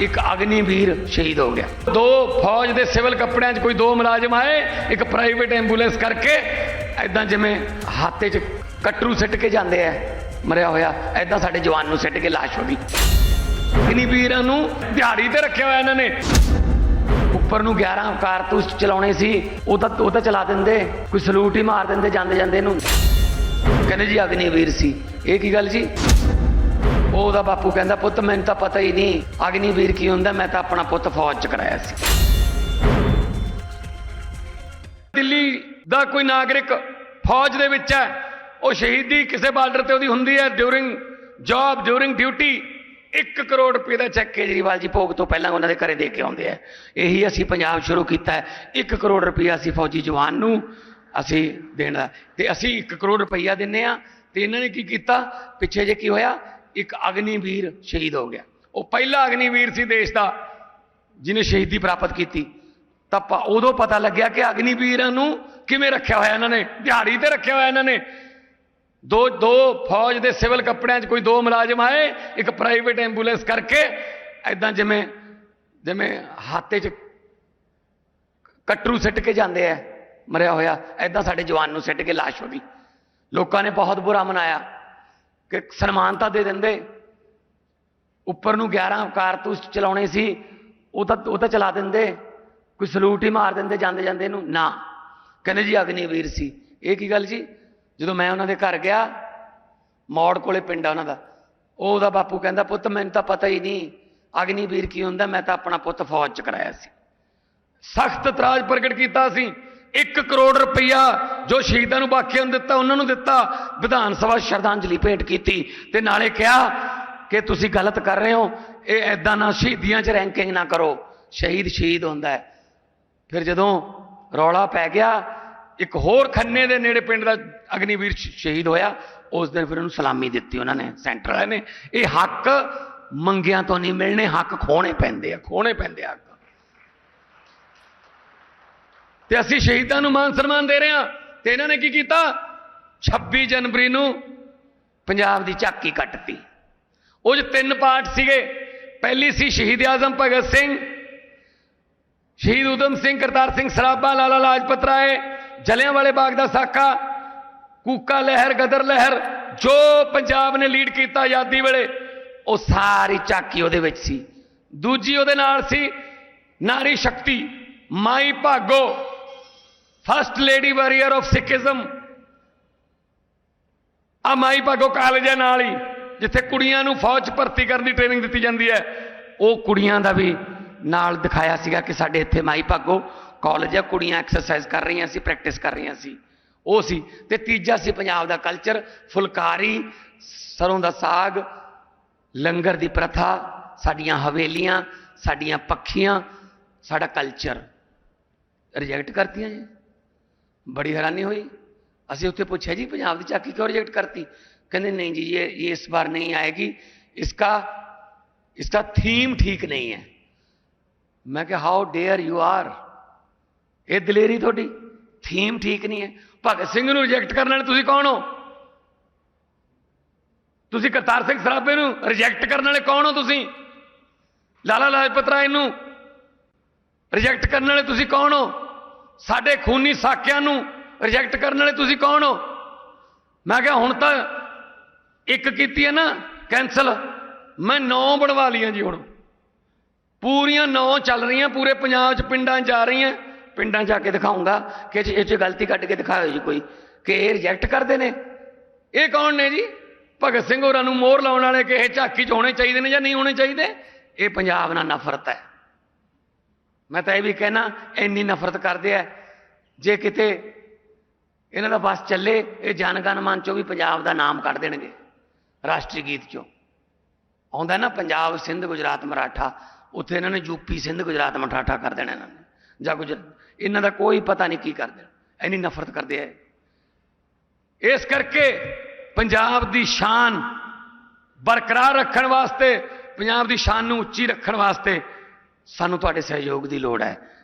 ਇੱਕ ਅਗਨੀਵੀਰ ਸ਼ਹੀਦ ਹੋ ਗਿਆ। ਦੋ ਫੌਜ ਦੇ ਸਿਵਲ ਕੱਪੜਿਆਂ 'ਚ ਕੋਈ ਦੋ ਮੁਲਾਜ਼ਮ ਆਏ, ਇੱਕ ਪ੍ਰਾਈਵੇਟ ਐਂਬੂਲੈਂਸ ਕਰਕੇ ਐਦਾਂ ਜਿਵੇਂ ਹਾਤੇ 'ਚ ਕਟਰੂ ਸਿੱਟ ਕੇ ਜਾਂਦੇ ਆ, ਮਰਿਆ ਹੋਇਆ ਐਦਾਂ ਸਾਡੇ ਜਵਾਨ ਨੂੰ ਸਿੱਟ ਕੇ ਲਾਸ਼ ਹੋ ਗਈ। ਅਗਨੀਵੀਰਾਂ ਨੂੰ ਦਿਹਾੜੀ ਤੇ ਰੱਖਿਆ ਹੋਇਆ ਇਹਨਾਂ ਨੇ। ਉੱਪਰ ਨੂੰ 11 ਕਾਰਤੂਸ ਚਲਾਉਣੇ ਸੀ, ਉਹ ਤਾਂ ਉਹ ਤਾਂ ਚਲਾ ਦਿੰਦੇ, ਕੋਈ ਸਲੂਟ ਹੀ ਮਾਰ ਦਿੰਦੇ ਜਾਂਦੇ ਜਾਂਦੇ ਨੂੰ ਕਹਿੰਦੇ ਜੀ ਅਗਨੀਵੀਰ ਸੀ। ਇਹ ਕੀ ਗੱਲ ਜੀ? ਉਹਦਾ ਬਾਪੂ ਕਹਿੰਦਾ, ਪੁੱਤ, ਮੈਨੂੰ ਤਾਂ ਪਤਾ ਹੀ ਨਹੀਂ, ਅਗਨੀਵੀਰ ਕੀ ਹੁੰਦਾ, ਮੈਂ ਤਾਂ ਆਪਣਾ ਪੁੱਤ ਫੌਜ ਚ ਕਰਾਇਆ ਸੀ। ਦਿੱਲੀ ਦਾ ਕੋਈ ਨਾਗਰਿਕ ਫੌਜ ਦੇ ਵਿੱਚ ਹੈ, ਉਹ ਸ਼ਹੀਦੀ ਕਿਸੇ ਬਾਰਡਰ ਤੇ ਉਹਦੀ ਹੁੰਦੀ ਹੈ during job during duty 1 crore ਰੁਪਏ ਦਾ ਚੈੱਕ ਕੇਜਰੀਵਾਲ ਜੀ ਭੋਗ ਤੋਂ ਪਹਿਲਾਂ ਉਹਨਾਂ ਦੇ ਘਰੇ ਦੇ ਕੇ ਆਉਂਦੇ ਆ। ਇਹੀ ਅਸੀਂ ਪੰਜਾਬ ਸ਼ੁਰੂ ਕੀਤਾ ਹੈ 1 ਕਰੋੜ ਰੁਪਏ ਅਸੀਂ ਫੌਜੀ ਜਵਾਨ ਨੂੰ ਅਸੀਂ ਦੇਣਾ ਤੇ ਅਸੀਂ 1 ਕਰੋੜ ਰੁਪਈਆ ਦਿੰਨੇ ਆ, ਤੇ ਇਹਨਾਂ ਨੇ ਕੀ ਕੀਤਾ? ਪਿੱਛੇ ਜੇ ਕੀ ਹੋਇਆ ਇੱਕ ਅਗਨੀਵੀਰ ਸ਼ਹੀਦ ਹੋ ਗਿਆ। ਉਹ ਪਹਿਲਾ ਅਗਨੀਵੀਰ ਸੀ ਦੇਸ਼ ਦਾ, ਜਿਹਨੇ ਸ਼ਹੀਦੀ ਪ੍ਰਾਪਤ ਕੀਤੀ। ਤਾਂ ਪ- ਉਦੋਂ ਪਤਾ ਲੱਗਿਆ ਕਿ ਅਗਨੀਵੀਰਾਂ ਨੂੰ ਕਿਵੇਂ ਰੱਖਿਆ ਹੋਇਆ ਇਹਨਾਂ ਨੇ, ਦਿਹਾੜੀ ਤੇ ਰੱਖਿਆ ਹੋਇਆ ਇਹਨਾਂ ਨੇ। ਦੋ ਦੋ ਫੌਜ ਦੇ ਸਿਵਲ ਕੱਪੜਿਆਂ 'ਚ ਕੋਈ ਦੋ ਮੁਲਾਜ਼ਮ ਆਏ, ਇੱਕ ਪ੍ਰਾਈਵੇਟ ਐਂਬੂਲੈਂਸ ਕਰਕੇ ਐਦਾਂ ਜਿਵੇਂ ਜਿਵੇਂ ਹਾਤੇ 'ਚ ਕਟਰੂ ਸਿੱਟ ਕੇ ਜਾਂਦੇ ਆ, ਮਰਿਆ ਹੋਇਆ ਐਦਾਂ ਸਾਡੇ ਜਵਾਨ ਨੂੰ ਸਿੱਟ ਕੇ ਲਾਸ਼ ਹੋ ਗਈ। ਲੋਕਾਂ ਨੇ ਬਹੁਤ ਬੁਰਾ ਮਨਾਇਆ। ਕਿ ਸਨਮਾਨ ਤਾਂ ਦੇ ਦਿੰਦੇ। ਉੱਪਰ ਨੂੰ 11 ਕਾਰਤੂਸ ਚਲਾਉਣੇ ਸੀ, ਉਹ ਤਾਂ ਉਹ ਤਾਂ ਚਲਾ ਦਿੰਦੇ। ਕੋਈ ਸਲੂਟ ਹੀ ਮਾਰ ਦਿੰਦੇ ਜਾਂਦੇ ਜਾਂਦੇ ਨੂੰ ਨਾ। ਕਹਿੰਦੇ ਜੀ ਅਗਨੀਵੀਰ ਸੀ। ਇਹ ਕੀ ਗੱਲ ਜੀ? ਜਦੋਂ ਮੈਂ ਉਹਨਾਂ ਦੇ ਘਰ ਗਿਆ, ਮੌੜ ਕੋਲੇ ਪਿੰਡ ਆ ਉਹਨਾਂ ਦਾ, ਉਹ ਉਹਦਾ ਬਾਪੂ ਕਹਿੰਦਾ, ਪੁੱਤ, ਮੈਨੂੰ ਤਾਂ ਪਤਾ ਹੀ ਨਹੀਂ, ਅਗਨੀਵੀਰ ਕੀ ਹੁੰਦਾ, ਮੈਂ ਤਾਂ ਆਪਣਾ ਪੁੱਤ ਫੌਜ ਚ ਕਰਾਇਆ ਸੀ। ਸਖਤ ਤਰਾਜ ਪ੍ਰਗਟ ਕੀਤਾ ਸੀ। 1 ਕਰੋੜ ਰੁਪਈਆ ਜੋ ਸ਼ਹੀਦਾਂ ਨੂੰ ਬਾਕੀਆਂ ਨੂੰ ਦਿੱਤਾ, ਉਹਨਾਂ ਨੂੰ ਦਿੱਤਾ, ਵਿਧਾਨ ਸਭਾ ਸ਼ਰਧਾਂਜਲੀ ਭੇਟ ਕੀਤੀ ਤੇ ਨਾਲੇ ਕਿਹਾ ਕਿ ਤੁਸੀਂ ਗਲਤ ਕਰ ਰਹੇ ਹੋ, ਇਹ ਐਦਾਂ ਨਾ ਸ਼ਹੀਦੀਆਂ 'ਚ ਰੈਂਕਿੰਗ ਨਾ ਕਰੋ। ਸ਼ਹੀਦ ਸ਼ਹੀਦ ਹੁੰਦਾ ਹੈ। ਫਿਰ ਜਦੋਂ ਰੌਲਾ ਪੈ ਗਿਆ, ਇੱਕ ਹੋਰ ਖੰਨੇ ਦੇ ਨੇੜੇ ਪਿੰਡ ਦਾ ਅਗਨੀਵੀਰ ਸ਼ਹੀਦ ਹੋਇਆ, ਉਸ ਦਿਨ ਫਿਰ ਉਹਨੂੰ ਸਲਾਮੀ ਦਿੱਤੀ ਉਹਨਾਂ ਨੇ, ਸੈਂਟਰ ਵਾਲਿਆਂ ਨੇ। ਇਹ ਹੱਕ ਮੰਗਿਆਂ ਤੋਂ ਨਹੀਂ ਮਿਲਣੇ, ਹੱਕ ਖੋਣੇ ਪੈਂਦੇ ਆ, ਖੋਣੇ ਪੈਂਦੇ ਆ ਹੱਕ ਤੇ ਅਸੀਂ ਸ਼ਹੀਦਾਂ ਨੂੰ ਮਾਨ ਸਨਮਾਨ ਦੇ ਰਹੇ ਹਾਂ। ਤੇ ਇਹਨਾਂ ਨੇ ਕੀ ਕੀਤਾ? 26 ਜਨਵਰੀ ਨੂੰ ਪੰਜਾਬ ਦੀ ਝਾਕੀ ਕੱਟਤੀ। ਉਹ 'ਚ ਤਿੰਨ ਪਾਰਟ ਸੀਗੇ, ਪਹਿਲੀ ਸੀ ਸ਼ਹੀਦ ਆਜ਼ਮ ਭਗਤ ਸਿੰਘ, ਸ਼ਹੀਦ ਊਧਮ ਸਿੰਘ, ਕਰਤਾਰ ਸਿੰਘ ਸਰਾਭਾ, ਲਾਲਾ ਲਾਜਪਤ ਰਾਏ, ਜਲਿਆਂਵਾਲੇ ਬਾਗ ਦਾ ਸਾਕਾ, ਕੂਕਾ ਲਹਿਰ, ਗਦਰ ਲਹਿਰ, ਜੋ ਪੰਜਾਬ ਨੇ ਲੀਡ ਕੀਤਾ ਆਜ਼ਾਦੀ ਵੇਲੇ, ਉਹ ਸਾਰੀ ਝਾਕੀ ਉਹਦੇ ਵਿੱਚ ਸੀ। ਦੂਜੀ ਉਹਦੇ ਨਾਲ ਸੀ ਨਾਰੀ ਸ਼ਕਤੀ, Mai Bhago. First lady warrior of Sikhism ਆ ਮਾਈ ਭਾਗੋ ਕਾਲਜ ਹੈ ਨਾਲ ਹੀ, ਜਿੱਥੇ ਕੁੜੀਆਂ ਨੂੰ ਫੌਜ 'ਚ ਭਰਤੀ ਕਰਨ ਦੀ ਟ੍ਰੇਨਿੰਗ ਦਿੱਤੀ ਜਾਂਦੀ ਹੈ, ਉਹ ਕੁੜੀਆਂ ਦਾ ਵੀ ਨਾਲ ਦਿਖਾਇਆ ਸੀਗਾ ਕਿ ਸਾਡੇ ਇੱਥੇ ਮਾਈ ਭਾਗੋ ਕਾਲਜ ਹੈ ਕੁੜੀਆਂ ਐਕਸਰਸਾਈਜ਼ ਕਰ ਰਹੀਆਂ ਸੀ ਪ੍ਰੈਕਟਿਸ ਕਰ ਰਹੀਆਂ ਸੀ। ਉਹ ਸੀ, ਤੇ ਤੀਜਾ ਸੀ ਪੰਜਾਬ ਦਾ ਕਲਚਰ ਫੁਲਕਾਰੀ, ਸਰੋਂ ਦਾ ਸਾਗ, ਲੰਗਰ ਦੀ ਪ੍ਰਥਾ, ਸਾਡੀਆਂ ਹਵੇਲੀਆਂ, ਸਾਡੀਆਂ ਪੱਖੀਆਂ, ਸਾਡਾ ਕਲਚਰ ਰਿਜੈਕਟ ਕਰਤੀਆਂ ਜੀ। ਬੜੀ ਹੈਰਾਨੀ ਹੋਈ ਅਸੀਂ ਉੱਥੇ ਪੁੱਛਿਆ ਜੀ ਪੰਜਾਬ ਦੀ ਚਾਕੀ ਕਿਉਂ ਰਿਜੈਕਟ ਕਰਤੀ ਕਹਿੰਦੇ नहीं जी ये ये इस बार नहीं आएगी इसका इसका थीम ठीक नहीं है ਮੈਂ ਕਿਹਾ ਹਾਊ ਡੇਅਰ ਯੂ ਆਰ ਇਹ ਦਲੇਰੀ ਤੁਹਾਡੀ ਥੀਮ ਠੀਕ ਨਹੀਂ ਹੈ ਭਗਤ ਸਿੰਘ ਨੂੰ ਰਿਜੈਕਟ ਕਰਨ ਵਾਲੇ ਤੁਸੀਂ ਕੌਣ ਹੋ ਤੁਸੀਂ ਕਰਤਾਰ ਸਿੰਘ ਸਰਾਭੇ ਨੂੰ ਰਿਜੈਕਟ ਕਰਨ ਵਾਲੇ ਕੌਣ ਹੋ ਤੁਸੀਂ ਲਾਲਾ ਲਾਜਪਤ ਰਾਏ ਨੂੰ ਰਿਜੈਕਟ ਕਰਨ ਵਾਲੇ ਤੁਸੀਂ ਕੌਣ ਹੋ ਸਾਡੇ ਖੂਨੀ ਸਾਕਿਆਂ ਨੂੰ ਰਿਜੈਕਟ ਕਰਨ ਵਾਲੇ ਤੁਸੀਂ ਕੌਣ ਹੋ? ਮੈਂ ਕਿਹਾ ਹੁਣ ਤਾਂ ਇੱਕ ਕੀਤੀ ਹੈ ਨਾ ਕੈਨਸਲ ਮੈਂ ਨੌ ਬਣਵਾ ਲਈਆਂ ਜੀ ਹੁਣ। ਪੂਰੀਆਂ ਨੌ ਚੱਲ ਰਹੀਆਂ, ਪੂਰੇ ਪੰਜਾਬ 'ਚ ਪਿੰਡਾਂ 'ਚ ਜਾ ਰਹੀਆਂ। ਪਿੰਡਾਂ 'ਚ ਜਾ ਕੇ ਦਿਖਾਉਂਗਾ ਕਿ ਇਹ 'ਚ- ਇਹ 'ਚ ਗਲਤੀ ਕੱਢ ਕੇ ਦਿਖਾਇਓ ਜੀ ਕੋਈ, ਕਿ ਇਹ ਰਿਜੈਕਟ ਕਰਦੇ ਨੇ। ਇਹ ਕੌਣ ਨੇ ਜੀ? ਭਗਤ ਸਿੰਘ ਹੋਰਾਂ ਨੂੰ ਮੋਹਰ ਲਾਉਣ ਵਾਲੇ ਕਿ ਇਹ ਝਾਕੀ 'ਚ ਹੋਣੇ ਚਾਹੀਦੇ ਨੇ ਜਾਂ ਨਹੀਂ ਹੋਣੇ ਚਾਹੀਦੇ? ਇਹ ਪੰਜਾਬ ਨਾਲ ਨਫ਼ਰਤ ਹੈ। ਮੈਂ ਤਾਂ ਇਹ ਵੀ ਕਹਿਣਾ, ਇੰਨੀ ਨਫ਼ਰਤ ਕਰਦੇ ਆ। ਜੇ ਕਿਤੇ ਇਹਨਾਂ ਦਾ ਬਸ ਚੱਲੇ, ਇਹ ਜਨਗਣ ਮਨ ਚੋਂ ਵੀ ਪੰਜਾਬ ਦਾ ਨਾਮ ਕੱਢ ਦੇਣਗੇ, ਰਾਸ਼ਟਰੀ ਗੀਤ ਚੋਂ। ਆਉਂਦਾ ਨਾ ਪੰਜਾਬ ਸਿੰਧ ਗੁਜਰਾਤ ਮਰਾਠਾ, ਉੱਥੇ ਇਹਨਾਂ ਨੇ ਯੂਪੀ ਸਿੰਧ ਗੁਜਰਾਤ ਮਰਾਠਾ ਕਰ ਦੇਣਾ ਇਹਨਾਂ ਨੇ। ਜਾਂ ਕੁਝ, ਇਹਨਾਂ ਦਾ ਕੋਈ ਪਤਾ ਨਹੀਂ ਕੀ ਕਰਦੇ। ਇੰਨੀ ਨਫ਼ਰਤ ਕਰਦੇ ਆ ਇਸ ਕਰਕੇ ਪੰਜਾਬ ਦੀ ਸ਼ਾਨ ਬਰਕਰਾਰ ਰੱਖਣ ਵਾਸਤੇ, ਪੰਜਾਬ ਦੀ ਸ਼ਾਨ ਨੂੰ ਉੱਚੀ ਰੱਖਣ ਵਾਸਤੇ ਸਾਨੂੰ ਤੁਹਾਡੇ ਸਹਿਯੋਗ ਦੀ ਲੋੜ ਹੈ।